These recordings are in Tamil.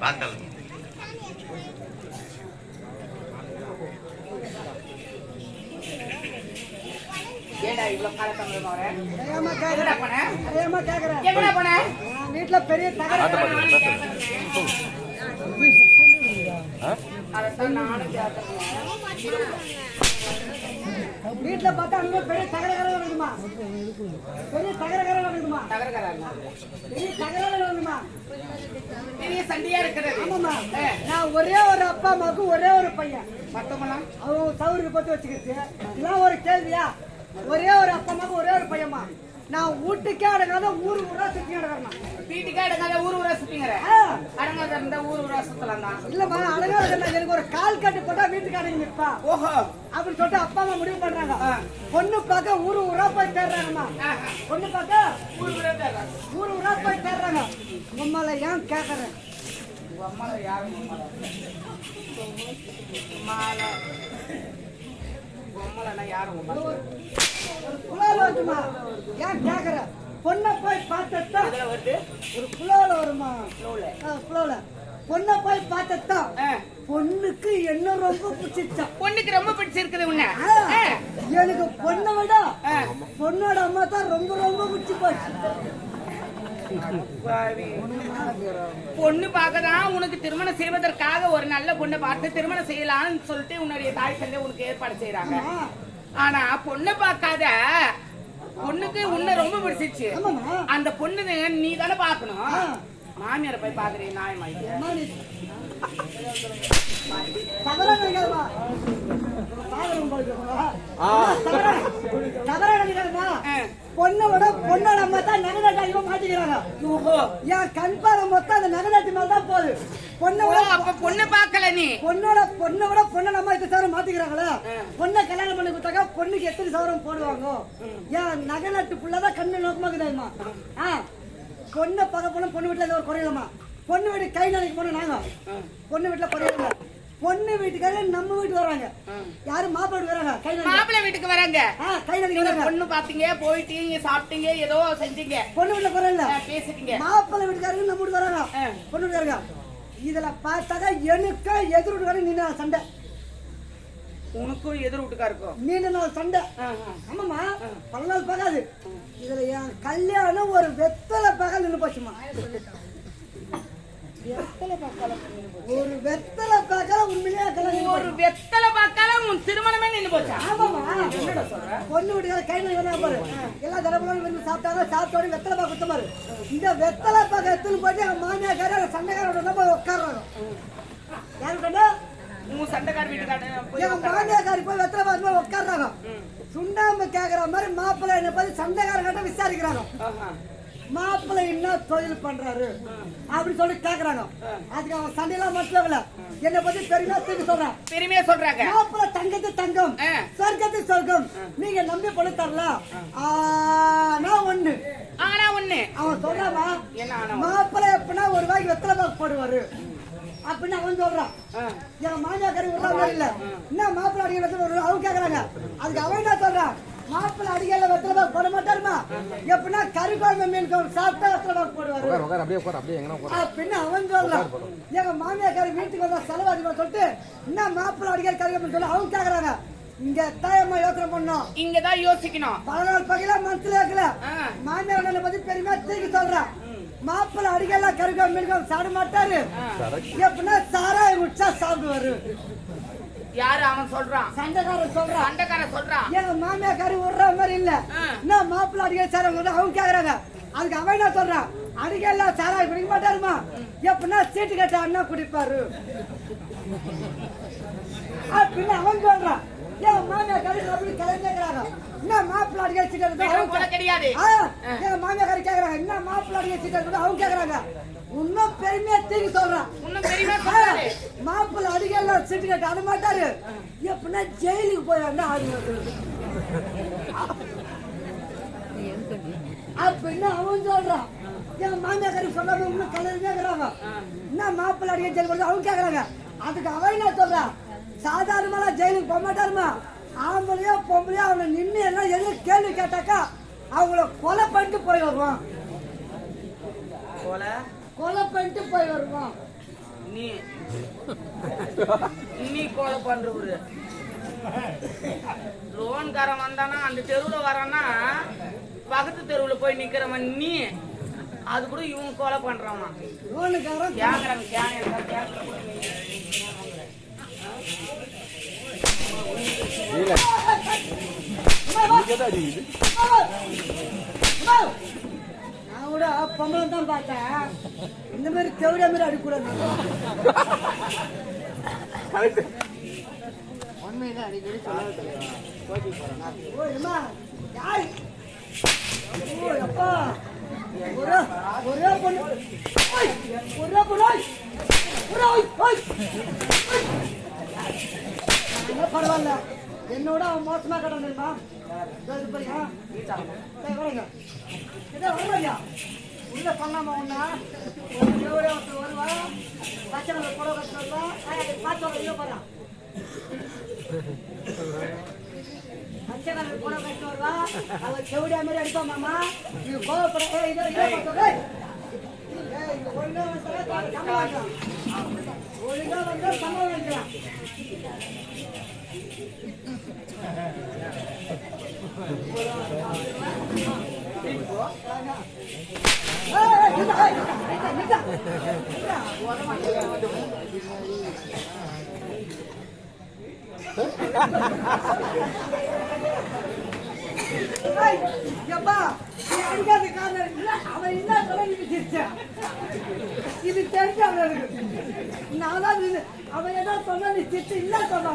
வாங்கல். ஏண்டா இவ்வளவு காலத்தமிழ் மாற ஏமா கேக்குறேன் ஏமா கேக்குறேன் எங்கடா போன வீட்டுல பெரிய வீட்டுல பார்த்தா அங்க பெரிய தகரகர நடக்குமா பெரிய தகரகர நடக்குமா தகரகராங்க பெரிய தகரகர நடக்குமா பெரிய சண்டையா இருக்கிறது. ஆமாமா நான் ஒரே ஒரு அப்பா அம்மாவுக்கு ஒரே ஒரு பையன். மத்தவங்களாம் அவன் சவுருக்கு பத்து வச்சுக்கிட்டு இதெல்லாம் ஒரு கேள்வியா? ஒரே ஒரு அப்பா அம்மாவுக்கு ஒரே ஒரு பையன்மா நான் வீட்டுக்கே அடங்காத ஊர் ஊரா சுத்தி அடங்கறேன் வீட்டுக்கே அடங்காத ஊர் ஊரா சுத்திங்கிற? அடங்காத இருந்தா ஊர் ஊரா சுத்தலாம் தான் இல்லம்மா அடங்காத எனக்கு ஒரு கால் கட்டு போட்டா வீட்டுக்கு அடங்கி நிற்பா ஓஹோ. அப்படின்னு சொல்லிட்டு அப்பா அம்மா முடிவு பண்றாங்க. பொண்ணு பார்க்க ஊரு ஊரா போய் தேடுறாங்கம்மா. பொண்ணு பார்க்க ஊர் ஊரா தேடுறாங்க. ஊரு ஊரா போய் தேடுறாங்க. உம்மால ஏன் கேக்குறேன்? உங்க அம்மால யாரும் உம்மால உம்மால. அம்மாலன்னா யாரும் உம்மால. வருமா? ஏன் கேக்குற? பொண்ணை போய் பார்த்தா ஒரு புலால வருமா? புலால பொண்ணை போய் பார்த்தா. பொண்ணுக்கு என்ன ரொம்ப பிடிச்சிச்சான் பொண்ணுக்கு ரொம்ப பிடிச்சிருக்குது உன்ன. எனக்கு பொண்ணை விட பொண்ணோட அம்மா தான் ரொம்ப ரொம்ப பிடிச்சி போச்சு. பொண்ணு பார்க்கதான் உனக்கு திருமணம் செய்வதற்காக ஒரு நல்ல பொண்ணை பார்த்து திருமணம் செய்யலாம்னு சொல்லிட்டு உன்னுடைய தாய் தந்தை உனக்கு ஏற்பாடு செய்யறாங்க ஆனா பொண்ணை பார்க்காத. பொண்ணுக்கு உன்னை ரொம்ப பிடிச்சிச்சு. அந்த பொண்ணு நீ தானே பாக்கணும் மாமியாரை போய் பாக்குறீங்க நியாயமாயிட்டு. பொண்ணோட பொண்ணோட அம்மா தான் நகை ஓஹோ. என் கண் மொத்தம் அந்த நகை நட்டு மேல தான் போகுது. பொண்ணை ஓ, விட அப்ப பொண்ணு பார்க்கல நீ? பொண்ணோட பொண்ணை விட பொண்ணோட அம்மா எத்தனை சவரம் மாத்திக்கிறாங்களா? பொண்ணை கல்யாணம் பண்ணி கொடுத்தாக்கா பொண்ணுக்கு எத்தனை சவரம் போடுவாங்க? ஏன் நகை நட்டு புள்ளதான் கண்ணு நோக்கமாக்குதாம்மா ஆ. பொண்ணை பார்க்க போனா பொண்ணு வீட்டுல ஒரு குறையிலமா பொண்ணு வீட்டு கை நாளைக்கு போனோம் நாங்க? பொண்ணு வீட்டுல குறையில பொண்ணு வீட்டுக்காரங்க நம்ம வீட்டுக்கு வராங்க. யாரும் மாப்பிள்ளை வீட்டுக்கு வராங்க? கை மாப்பிள்ளை வீட்டுக்கு வராங்க. கை வராங்க பொண்ணு பாத்தீங்க போயிட்டீங்க சாப்பிட்டீங்க ஏதோ செஞ்சீங்க. பொண்ணு வீட்டுல ஆ, பேசிட்டீங்க மாப்பிள்ளை வீட்டுக்காரங்க நம்ம வீட்டுக்கு வராங்க. பொண்ணு வீட்டுக்காரங்க. இதுல பார்த்தாக்கா எனக்கு எதிர் வீட்டுக்காரங்க நின்று சண்டை. உனக்கும் எதிர் வீட்டுக்காருக்கும். நீண்ட நாள் சண்டை. ஆமாம்மா பல நாள் பார்க்காது. இதுல என் கல்யாணம் ஒரு வெத்தலை பகல் நின்று போச்சுமா ஒரு வெத்தலை பகல உண்மையிலேயே கல்யாணம் ஒரு வெத்தலை பார்க்கால உன் திருமணமே நின்னு போச்சா? ஆமாமா என்னடா சொல்ற? பொண்ணு வீட்டுக்கார கை வேணா பாரு. எல்லா தடவை வந்து சாப்பிட்டாங்க சாப்பிட்டோட வெத்தலை பாக்கு குத்த பாரு. இந்த வெத்தலை பாக்க எடுத்துன்னு போயிட்டு எங்க மாமியாக்கார சண்டைக்காரோட தான் போய் உட்காடுறாங்க யாரு கண்டா உன் சண்டைக்கார வீட்டுக்கார போய் எங்க மாமியாக்காரி போய் வெத்தலை பாக்கு போய் உட்காடுறாங்க சுண்ணாம்பு கேக்குற மாதிரி மாப்பிள்ளை என்ன பத்தி சண்டைக்காரங்கிட்ட விசாரிக்கிறாங்க. மாப்பிள்ளை என்ன தொழில் பண்றாரு? அப்படின்னு சொல்லி கேக்குறாங்க. அதுக்கு அவன் சண்டையெல்லாம் மட்டும் இல்ல என்னை பத்தி பெருமையா தூக்கி சொல்றான். பெருமையா சொல்றாங்க. மாப்பிள்ளை தங்கத்து தங்கம். சொர்க்கத்து சொர்க்கம். நீங்க நம்பி பொண்ணு தரல. ஆனா ஒண்ணு. ஆனா ஒண்ணு. அவன் சொல்றாமா மாப்பிள்ளை எப்படின்னா ஒரு வாய்க்கு வெத்தலை பாக்கு போடுவாரு. அப்படின்னு அவன் சொல்றான். என் மாமியா கறி விடுறாங்க இல்ல. என்ன மாப்பிள்ளை போடுறாரு அவங்க கேக்குறாங்க. அதுக்கு அவன் என்ன சொல்றான்? மாப்பிள்ளை அடிக்கல வெத்தலை போட மாட்டாருமா? எப்படின்னா கறி குழம்பு மீன் குழம்பு சாப்பிட்டா வெத்தலை போடுவாரு. உட்கார் அப்படியே உட்கார் அப்படியே உட்கார். அப்படின்னு அவன் சொல்றான். எங்க மாமியாக்காரி வீட்டுக்கு வந்தா செலவு அதிகமா சொல்லிட்டு என்ன மாப்பிள்ளை அடிக்கடி கறிக்கணும்னு சொல்லி அவங்க கேக்குறாங்க. இங்க தாயம்மா யோசனை பண்ணோம். இங்கதான் யோசிக்கணும். பதினாலு பகையில மனசுல இருக்கல. மாமியார் அண்ணனை பத்தி பெருமையா தூக்கி சொல்றான் மாப்பிள்ளை அடிக்கல கருக்கம் மீன்கம் சாப்பிட மாட்டாரு. எப்படின்னா சாராயம் குடிச்சா சாப்பிடுவாரு. யாரு அவன் சொல்றான்? சண்டைக்காரன் சொல்றான். சண்டைக்கார சொல்றான். எங்க மாமியாக்காரி விடுற மாதிரி இல்ல. என்ன மாப்பிள்ளை சாராயம் குடிச்சா அவங்க கேக்குறாங்க. அதுக்கு அவன் என்ன சொல்றான்? அடிக்கல சாராயம் குடிக்க மாட்டாருமா? எப்படின்னா சீட்டு கட்ட அண்ணா குடிப்பாரு. அப்படின்னு அவன் சொல்றான். என் மாமியார் கறி அப்படி கலைஞ்சாங்க என்ன மாப்பிள்ளை அடிக்கல சீட்டு போல கிடையாது. எங்க மாமியார் கேக்குறாங்க. என்ன மாப்பிள்ளை அடிக்க சீட்டு அவங்க கேக்குறாங்க. இன்னும் பெருமையா தூக்கி சொல்றான். இன்னும் பெருமையா சொல்றாரு. மாப்பிள்ளை அடிக்கலாம் சீட்டு கட்ட அட மாட்டாரு. எப்படின்னா ஜெயிலுக்கு போயிடா ஆடு அப்படின்னு அவன் சொல்றான்? என் மாமியாக்காரி இன்னும் கலருமே இருக்கிறாங்க என்ன மாப்பிள்ளை அடிக்க ஜெயில் கொடுத்து அவங்க கேக்குறாங்க. அதுக்கு அவன் என்ன சொல்றா சாதாரணமா ஜெயிலுக்கு போக மாட்டாருமா? ஆம்பளையோ பொம்பளையோ அவனை நின்று எல்லாம் எதுவும் கேள்வி கேட்டாக்கா அவங்கள கொலை பண்ணிட்டு போய் வருவான். போல கொலை பண்ணிட்டு போய் வருவான். நீ நீ கொலை பண்றவரு லோன்காரன் வந்தானா அந்த தெருவுல வரானா பக்கத்து தெருவுல போய் நிக்கிறவன் நீ அது கூட இவங்க கொலை பண்றவன் லோனுக்காரன் கேக்குறாங்க கேக்குறாங்க நான் கூட பொம்பளை தான் பார்த்தேன் இந்த மாதிரி செவிட மாதிரி அடிக்கூடாது. ஓ, அம்மா, யாரு? ஓ, அப்பா. ஒரே ஒரே பொண்ணு. ஒரே பொண்ணு பரவாயில்ல. என்னோட அவன் மோசமா கிடந்துருமா உள்ள பண்ணாம ஒண்ணா ஒரு எவ்வளோ ஒருத்தர் வருவா பச்சை புடவை கட்டு வருவா ஏய், பார்த்து இதோ பாருங்க பச்சை கலர் புடவை கட்டு வருவா செவிடியா மாதிரி மாமா கோவப்பட இதோ இதோ ஒழுங்கா வந்தா வாங்கிக்கலாம். வந்தா அவன் என்ன சொல்ல நீ இது தெரிஞ்ச அவனுக்கு. நான் தான் அவன் என்ன சொன்னா நீ சிரிச்சு இல்ல சொன்ன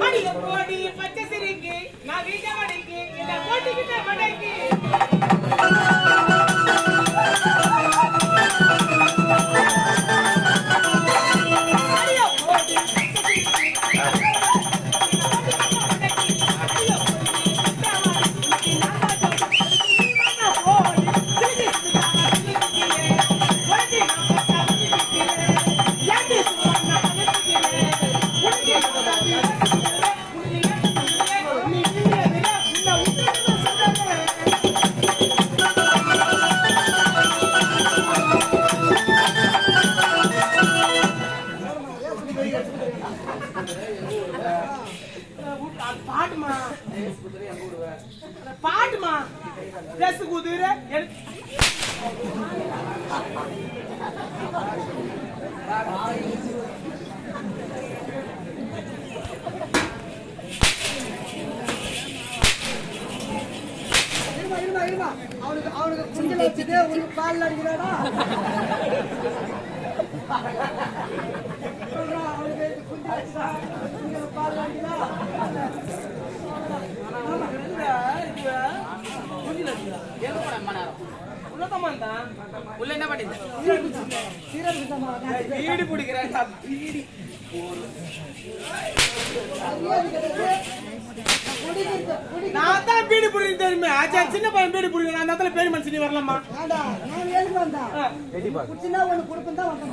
அடிய போடி பச்சை சிரிக்கி நான் வீட்டை மடக்கி இந்த போட்டிக்கிட்ட மடக்கி. உனக்கு பால் அடிக்கிறாடா? பால் அடிக்கிறா? உள்ள என்ன சம்பா வீடு பிடிக்கிறேன் நான் தான் வீடு பிடிக்கிறது தெரியுமே? ஆச்சா சின்ன பையன் வீடு பிடிக்கிறேன் அந்த இடத்துல பெரிய மனுஷன் வரலாமா? நான் வந்தேன் குடிச்சுனா ஒண்ணு கொடுப்பேன் தான் வந்தேன்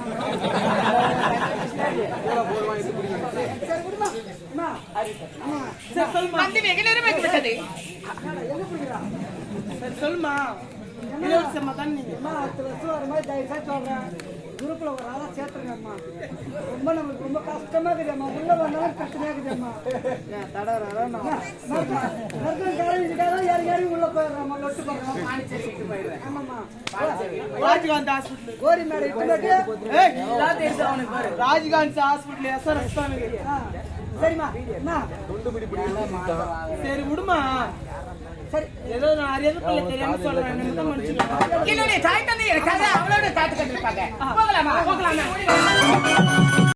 சரி குடிமா அம்மா. அம்மா. சரி சொல்லுமா. வந்து வெகு நேரம் சொல்லுமா. இலவசமா தான் நீங்க அம்மா அடுத்த வருஷம் வர மாதிரி தயவு செய்து சொல்றேன். குரூப்ல ஒரு ஆளா சேர்த்துருங்கம்மா. ரொம்ப நம்மளுக்கு ரொம்ப கஷ்டமா இருக்குதும்மா உள்ள வந்தாலும் கஷ்டமா இருக்குதும்மா மருத்துவக்காரன் யாரும் யாரும் உள்ள போயிடுறாம்மா லொட்டு போடுறோம் ஆமாம்மா. ராஜ்காந்த் ஹாஸ்பிட்டல். கோரி மேடம் பாரு. ராஜ்காந்த் ஹாஸ்பிட்டல் எஸ்ஆர்எஸ் தான் சரிம்மா. அம்மா. சரி விடுமா. என்னுடைய தாய் தந்தை எனக்காக அவளோட காத்து கண்டிருப்பாங்க போகலாமா? போகலாமா?